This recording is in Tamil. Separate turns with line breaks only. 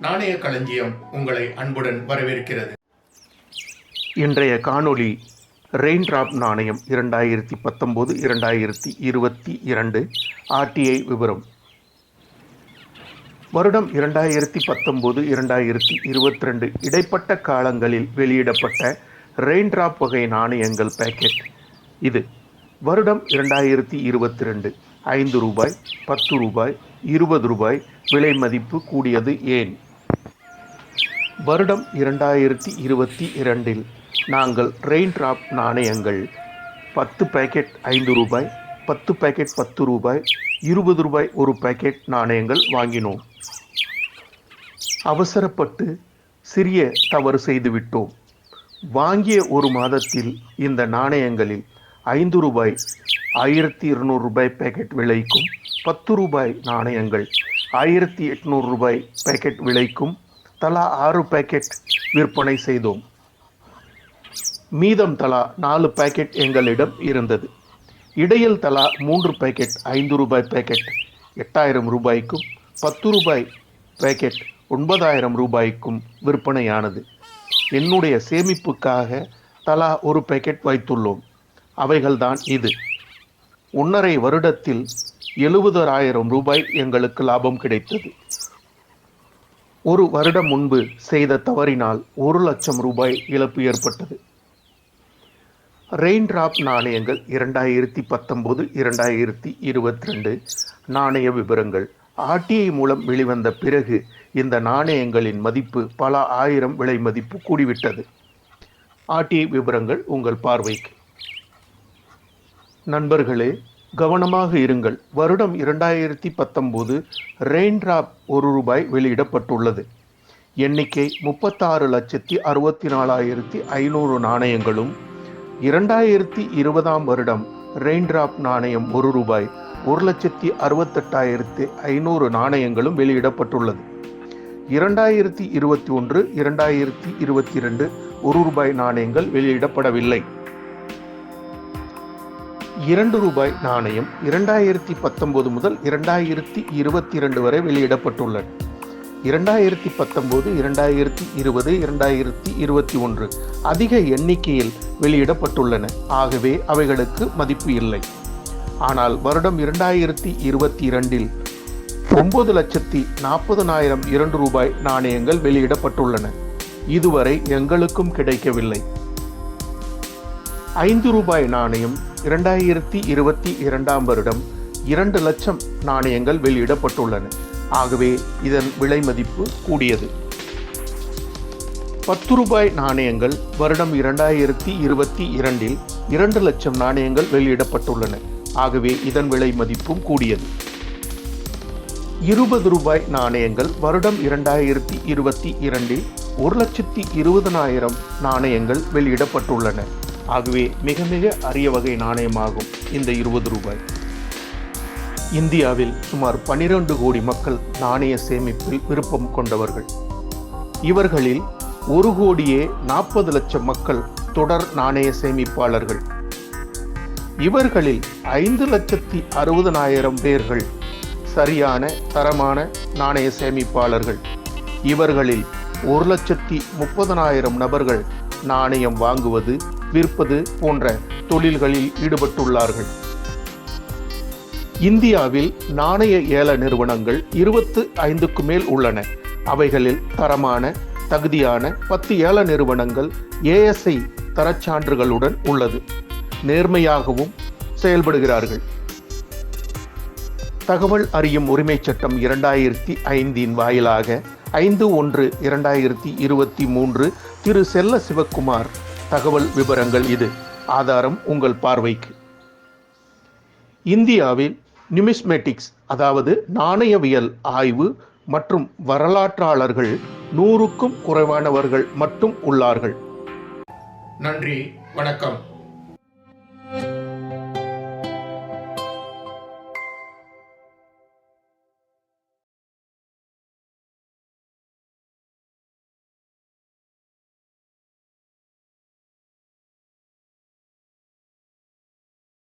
நாணய களஞ்சியம் உங்களை அன்புடன் வரவேற்கிறது.
இன்றைய காணொளி ரெயின்ட்ராப் நாணயம் இரண்டாயிரத்தி பத்தொம்போது இரண்டாயிரத்தி இருபத்தி இரண்டு ஆர்டிஐ விவரம் வருடம் இரண்டாயிரத்தி பத்தொம்போது இரண்டாயிரத்தி இருபத்தி ரெண்டு இடைப்பட்ட காலங்களில் வெளியிடப்பட்ட ரெயின்ட்ராப் வகை நாணயங்கள் பேக்கெட் இது வருடம் இரண்டாயிரத்தி இருபத்தி ரெண்டு ஐந்து ரூபாய் பத்து ரூபாய் இருபது ரூபாய் விலை மதிப்பு கூடியது ஏன்? வருடம் இரண்டாயிரத்தி இருபத்தி இரண்டில் நாங்கள் ரெயின் டிராப் நாணயங்கள் பத்து பேக்கெட் ஐந்து ரூபாய் பத்து பேக்கெட் பத்து ரூபாய் இருபது ரூபாய் ஒரு பேக்கெட் நாணயங்கள் வாங்கினோம். அவசரப்பட்டு சிறிய தவறு செய்துவிட்டோம் வாங்கிய ஒரு மாதத்தில் இந்த நாணயங்களில் ஐந்து ரூபாய் ஆயிரத்தி இருநூறு ரூபாய் பேக்கெட் விலைக்கும் பத்து ரூபாய் நாணயங்கள் ஆயிரத்தி எட்நூறு ரூபாய் பேக்கெட் விலைக்கும் தலா ஆறு பேக்கெட் விற்பனை செய்தோம். மீதம் தலா நாலு பேக்கெட் எங்களிடம் இருந்தது. இடையில் தலா மூன்று பேக்கெட் ஐந்து ரூபாய் பேக்கெட் எட்டாயிரம் ரூபாய்க்கும் பத்து ரூபாய் பேக்கெட் ஒன்பதாயிரம் ரூபாய்க்கும் விற்பனையானது. என்னுடைய சேமிப்புக்காக தலா ஒரு பேக்கெட் வைத்துள்ளோம். அவைகள்தான் இது. ஒன்றரை வருடத்தில் எழுபதாயிரம் ரூபாய் எங்களுக்கு லாபம் கிடைத்தது. ஒரு வருடம் முன்பு செய்த தவறினால் ஒரு லட்சம் ரூபாய் இழப்பு ஏற்பட்டது. ரெயின் டிராப் நாணயங்கள் இரண்டாயிரத்தி பத்தொம்போது இரண்டாயிரத்தி இருபத்தி ரெண்டு நாணய விவரங்கள் ஆர்டிஐ மூலம் வெளிவந்த பிறகு இந்த நாணயங்களின் மதிப்பு பல ஆயிரம் விலை மதிப்பு கூடிவிட்டது. ஆர்டிஐ விவரங்கள் உங்கள் பார்வைக்கு. நண்பர்களே கவனமாக இருங்கள். வருடம் இரண்டாயிரத்தி பத்தொம்போது ரெயின்ட்ராப் ஒரு ரூபாய் வெளியிடப்பட்டுள்ளது. எண்ணிக்கை முப்பத்தாறு லட்சத்தி அறுபத்தி நாலாயிரத்தி ஐநூறு நாணயங்களும் இரண்டாயிரத்தி இருபதாம் வருடம் ரெயின்ட்ராப் நாணயம் ஒரு ரூபாய் ஒரு லட்சத்தி அறுபத்தெட்டாயிரத்தி ஐநூறு நாணயங்களும் வெளியிடப்பட்டுள்ளது. இரண்டாயிரத்தி இருபத்தி ஒன்று இரண்டாயிரத்தி இருபத்தி ரெண்டு ஒரு ரூபாய் நாணயங்கள் வெளியிடப்படவில்லை. இரண்டு ரூபாய் நாணயம் இரண்டாயிரத்தி பத்தொம்போது முதல் இரண்டாயிரத்தி இருபத்தி இரண்டு வரை வெளியிடப்பட்டுள்ளன இரண்டாயிரத்தி பத்தொம்போது இரண்டாயிரத்தி இருபது இரண்டாயிரத்தி இருபத்தி ஒன்று அதிக எண்ணிக்கையில் வெளியிடப்பட்டுள்ளன. ஆகவே அவைகளுக்கு மதிப்பு இல்லை. ஆனால் வருடம் இரண்டாயிரத்தி இருபத்தி இரண்டில் ஒன்பது லட்சத்தி நாற்பதனாயிரம் இரண்டு ரூபாய் நாணயங்கள் வெளியிடப்பட்டுள்ளன. இதுவரை எங்களுக்கும் கிடைக்கவில்லை. ஐந்து ரூபாய் நாணயம் இரண்டாயிரத்தி இருபத்தி இரண்டாம் வருடம் இரண்டு லட்சம் நாணயங்கள் வெளியிடப்பட்டுள்ளன. ஆகவே இதன் விலை மதிப்பு கூடியது. பத்து ரூபாய் நாணயங்கள் வருடம் இரண்டாயிரத்தி இருபத்தி இரண்டில் இரண்டு லட்சம் நாணயங்கள் வெளியிடப்பட்டுள்ளன. ஆகவே இதன் விலை மதிப்பும் கூடியது. இருபது ரூபாய் நாணயங்கள் வருடம் இரண்டாயிரத்தி இருபத்தி இரண்டில் ஒரு லட்சத்தி இருபதனாயிரம் நாணயங்கள் வெளியிடப்பட்டுள்ளன. ஆகவே மிக மிக அரிய வகை நாணயமாகும் இந்த இருபது ரூபாய். இந்தியாவில் சுமார் பனிரெண்டு கோடி மக்கள் நாணய சேமிப்பில் விருப்பம் கொண்டவர்கள். இவர்களில் ஒரு கோடியே நாற்பது லட்சம் மக்கள் தொடர் நாணய சேமிப்பாளர்கள். இவர்களில் ஐந்து லட்சத்தி அறுபதனாயிரம் பேர்கள் சரியான தரமான நாணய சேமிப்பாளர்கள். இவர்களில் ஒரு லட்சத்தி முப்பதனாயிரம் நபர்கள் நாணயம் வாங்குவது விற்பது போன்ற தொழில்களில் ஈடுபட்டுள்ளார்கள். இந்தியாவில் நாணய ஏல நிறுவனங்கள் இருபத்து ஐந்துக்கு மேல் உள்ளன. அவைகளில் தரமான தகுதியான பத்து ஏல நிறுவனங்கள் ஏஎஸ்ஐ தரச்சான்றுகளுடன் உள்ளது. நேர்மையாகவும் செயல்படுகிறார்கள். தகவல் அறியும் உரிமைச் சட்டம் இரண்டாயிரத்தி ஐந்தின் வாயிலாக ஐந்து ஒன்று இரண்டாயிரத்தி இருபத்தி மூன்று திரு செல்ல சிவக்குமார் தகவல் விவரங்கள் இது. ஆதாரம் உங்கள் பார்வைக்கு. இந்தியாவில் நியூமிஸ்மேட்டிக்ஸ் அதாவது நாணயவியல் ஆய்வு மற்றும் வரலாற்றாளர்கள் நூறுக்கும் குறைவானவர்கள் மட்டும் உள்ளார்கள்.
நன்றி வணக்கம்.